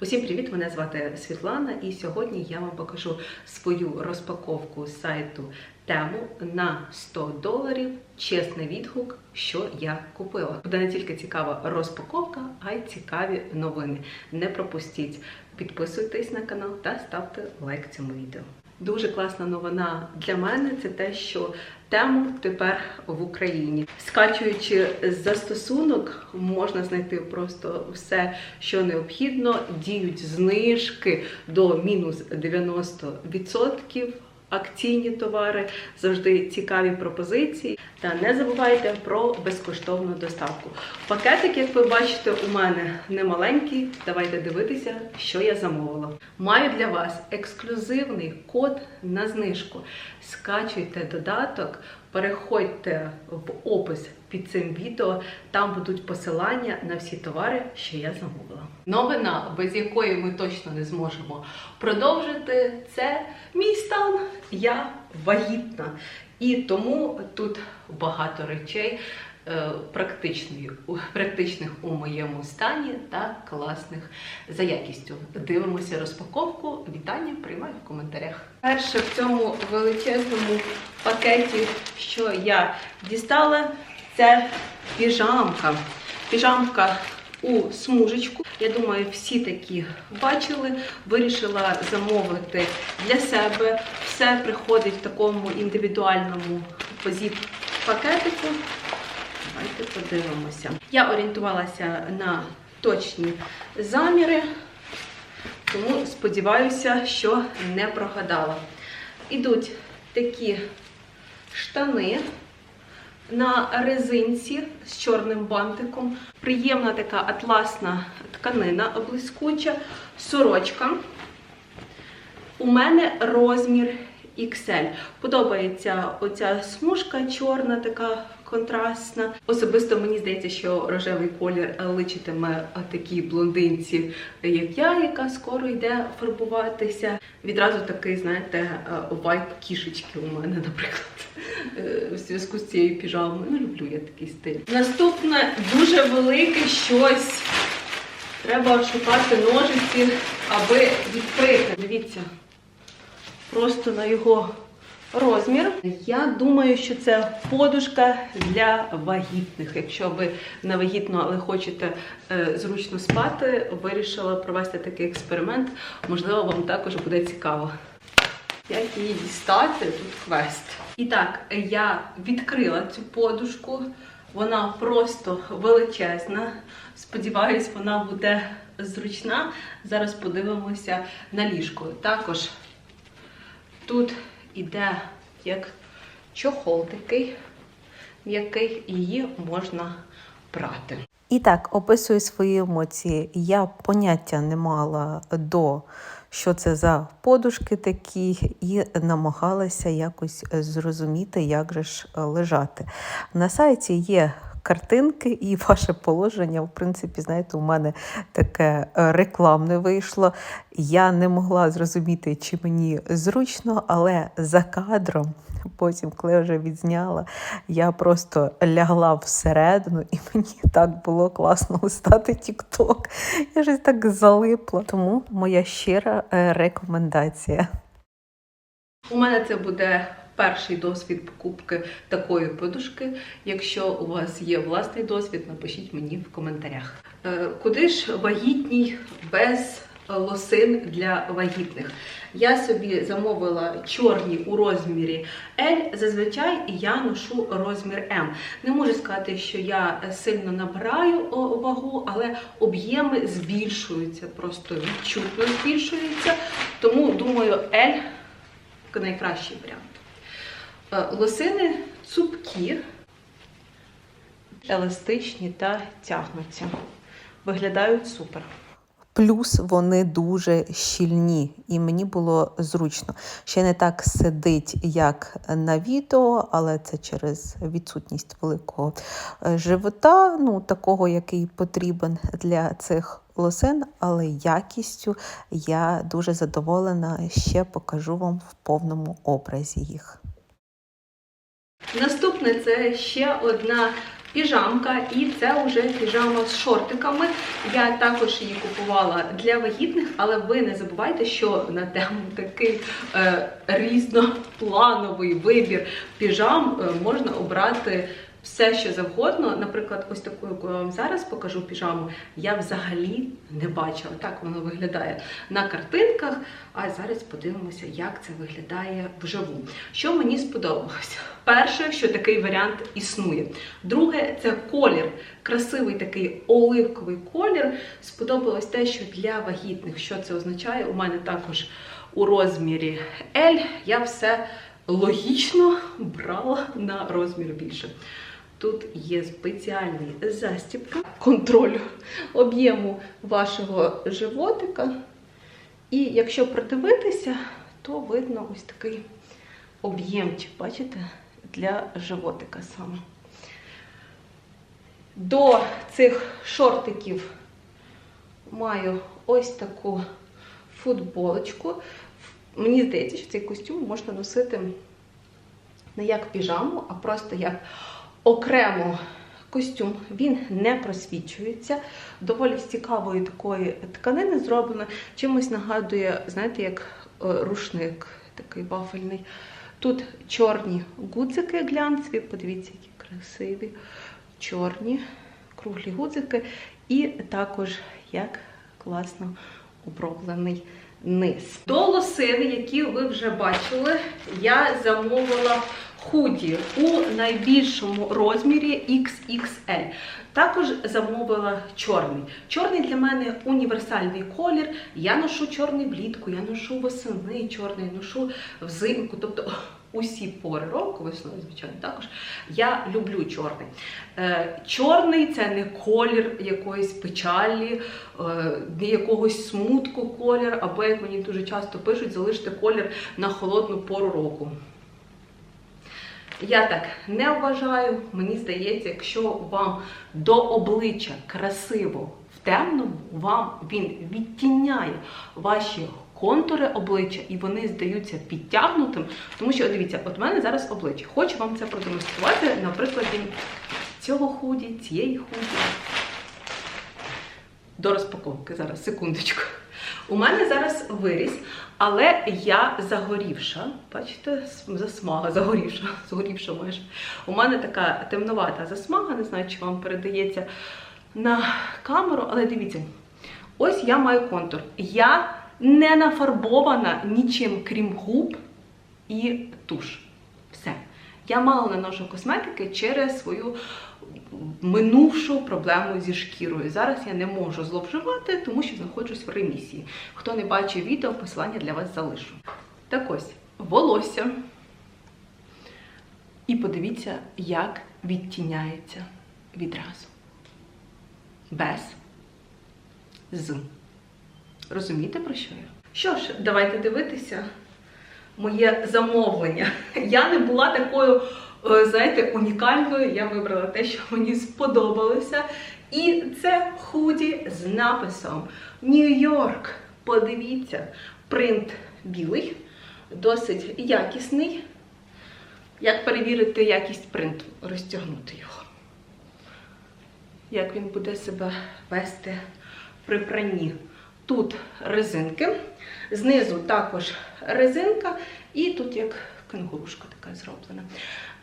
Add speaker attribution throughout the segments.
Speaker 1: Усім привіт! Мене звати Світлана, і сьогодні я вам покажу свою розпаковку сайту Тему на 100 доларів. Чесний відгук, що я купила. Буде не тільки цікава розпаковка, а й цікаві новини. Не пропустіть, підписуйтесь на канал та ставте лайк цьому відео. Дуже класна новина для мене це те, що тему тепер в Україні. Скачуючи застосунок, можна знайти просто все, що необхідно. Діють знижки до мінус 90%. Акційні товари, завжди цікаві пропозиції. Та не забувайте про безкоштовну доставку. Пакетик, як ви бачите, у мене не маленький. Давайте дивитися, що я замовила. Маю для вас ексклюзивний код на знижку. Скачуйте додаток, переходьте в опис під цим відео. Там будуть посилання на всі товари, що я замовила. Новина, без якої ми точно не зможемо продовжити, це мій стан. Я вагітна. І тому тут багато речей е, практичних у моєму стані та класних за якістю. Дивимося розпаковку. Вітання приймаю в коментарях. Перше в цьому величезному пакеті, що я дістала, це піжамка. Піжамка у смужечку. Я думаю, всі такі бачили. Вирішила замовити для себе. Все приходить в такому індивідуальному позит пакетику. Давайте подивимося. Я орієнтувалася на точні заміри, тому сподіваюся, що не прогадала. Ідуть такі штани на резинці з чорним бантиком. Приємна така атласна тканина блискуча, сорочка. У мене розмір XL. Подобається оця смужка чорна, така контрастна. Особисто мені здається, що рожевий колір личитиме такій блондинці, як я, яка скоро йде фарбуватися. Відразу такий, знаєте, вайб кішечки у мене, наприклад. Е, В зв'язку з цією піжамою. Ну, люблю я такий стиль. Наступне дуже велике щось. Треба шукати ножиці, аби відкрити. Дивіться, просто на його розмір. Я думаю, що це подушка для вагітних. Якщо ви не вагітно, але хочете е, зручно спати, вирішила провести такий експеримент. Можливо, вам також буде цікаво. Як її дістати? Тут квест. І так, я відкрила цю подушку. Вона просто величезна. Сподіваюсь, вона буде зручна. Зараз подивимося на ліжко. Також тут іде як чохол такий, м'який, її можна прати.
Speaker 2: І так, описую свої емоції. Я поняття не мала до що це за подушки такі, і намагалася якось зрозуміти, як же ж лежати. На сайті є. Картинки і ваше положення, в принципі, знаєте, у мене таке е, рекламне вийшло. Я не могла зрозуміти, чи мені зручно, але за кадром, потім, коли вже відзняла, я просто лягла всередину, і мені так було класно листати TikTok. Я щось так залипла. Тому моя щира е, рекомендація.
Speaker 1: У мене це буде перший досвід покупки такої подушки. Якщо у вас є власний досвід, напишіть мені в коментарях. Е, Куди ж вагітній без лосин для вагітних? Я собі замовила чорні у розмірі L. Зазвичай я ношу розмір M. Не можу сказати, що я сильно набираю вагу, але об'єми збільшуються, просто відчутно збільшуються. Тому думаю, L найкращий варіант. Е, Лосини цупкі, еластичні та тягнуться. Виглядають супер.
Speaker 2: Плюс вони дуже щільні, і мені було зручно. Ще не так сидить, як на відео, але це через відсутність великого е, живота, ну такого, який потрібен для цих лосин, але якістю я дуже задоволена. Ще покажу вам в повному образі їх.
Speaker 1: Наступне це ще одна піжамка, і це вже піжама з шортиками. Я також її купувала для вагітних, але ви не забувайте, що на тему такий е, різноплановий вибір піжам е, можна обрати. Все, що завгодно, наприклад, ось таку, яку я вам зараз покажу піжаму, я взагалі не бачила. Так воно виглядає на картинках. А зараз подивимося, як це виглядає вживу. Що мені сподобалося? Перше, що такий варіант існує. Друге, це колір. Красивий такий оливковий колір. Сподобалось те, що для вагітних, що це означає? У мене також у розмірі L я все логічно брала на розмір більше. Тут є спеціальний застібка контролю об'єму вашого животика. І якщо придивитися, то видно ось такий об'ємчик, бачите, для животика саме. До цих шортиків маю ось таку футболочку. Мені здається, що цей костюм можна носити не як піжаму, а просто як окремо костюм. Він не просвічується. Доволі з цікавої такої тканини зроблено. Чимось нагадує, знаєте, як е, рушник такий вафельний. Тут чорні гудзики глянцеві, подивіться, які красиві. Чорні круглі гудзики. І також як класно оброблений низ. До лосини, які ви вже бачили, я замовила худі у найбільшому розмірі XXL. Також замовила чорний. Чорний для мене універсальний колір. Я ношу чорний влітку, я ношу восени чорний, ношу взимку. Тобто усі пори року, весною, звичайно, також я люблю чорний. Е, чорний це не колір якоїсь печалі, е, не якогось смутку колір, або як мені дуже часто пишуть, залиште колір на холодну пору року. Я так не вважаю. Мені здається, якщо вам до обличчя красиво в темному, вам він відтіняє ваші контури обличчя і вони здаються підтягнутим. Тому що, дивіться, от в мене зараз обличчя. Хочу вам це продемонструвати на прикладі цього худі, цієї худі. До розпаковки зараз, секундочку. У мене зараз виріс, але я загорівша. Бачите, засмага, загорівша, згорівша майже. У мене така темновата засмага, не знаю, чи вам передається на камеру, але дивіться, ось я маю контур. Я не нафарбована нічим, крім губ і туш. Все. Я мало наношу косметики через свою минувшу проблему зі шкірою. Зараз я не можу зловживати, тому що знаходжусь в ремісії. Хто не бачив відео, посилання для вас залишу. Так ось, волосся. І подивіться, як відтіняється відразу. Без. З. Розумієте, про що я? Що ж, давайте дивитися моє замовлення. Я не була такою, знаєте, унікальною. Я вибрала те, що мені сподобалося. І це худі з написом Нью-Йорк. Подивіться, принт білий, досить якісний. Як перевірити якість принту? Розтягнути його. Як він буде себе вести при пранні? Тут резинки, знизу також резинка, і тут як кенгурушка така зроблена.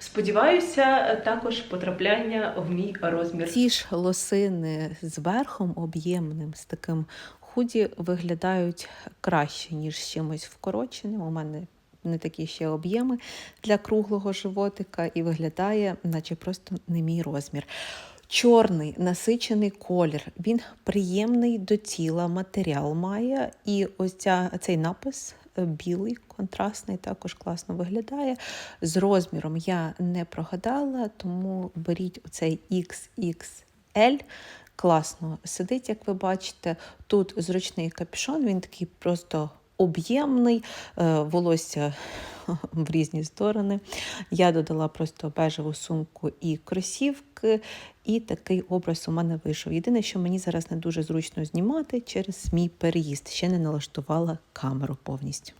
Speaker 1: Сподіваюся, також потрапляння в мій розмір.
Speaker 2: Ці ж лосини з верхом об'ємним, з таким худі, виглядають краще, ніж з чимось вкороченим. У мене не такі ще об'єми для круглого животика, і виглядає, наче просто не мій розмір. Чорний насичений колір, він приємний до тіла, матеріал має. І ось ця, цей напис білий, контрастний, також класно виглядає. З розміром я не прогадала, тому беріть оцей XXL. Класно сидить, як ви бачите. Тут зручний капюшон, він такий просто об'ємний, е, волосся в різні сторони. Я додала просто бежеву сумку і кросівки, і такий образ у мене вийшов. Єдине, що мені зараз не дуже зручно знімати через мій переїзд. Ще не налаштувала камеру повністю.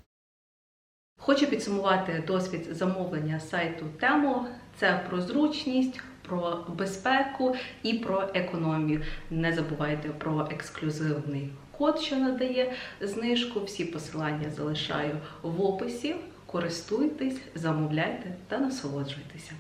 Speaker 1: Хочу підсумувати досвід замовлення сайту Темо. Це про зручність, про безпеку і про економію. Не забувайте про ексклюзивний код, що надає знижку. Всі посилання залишаю в описі. Користуйтесь, замовляйте та насолоджуйтеся.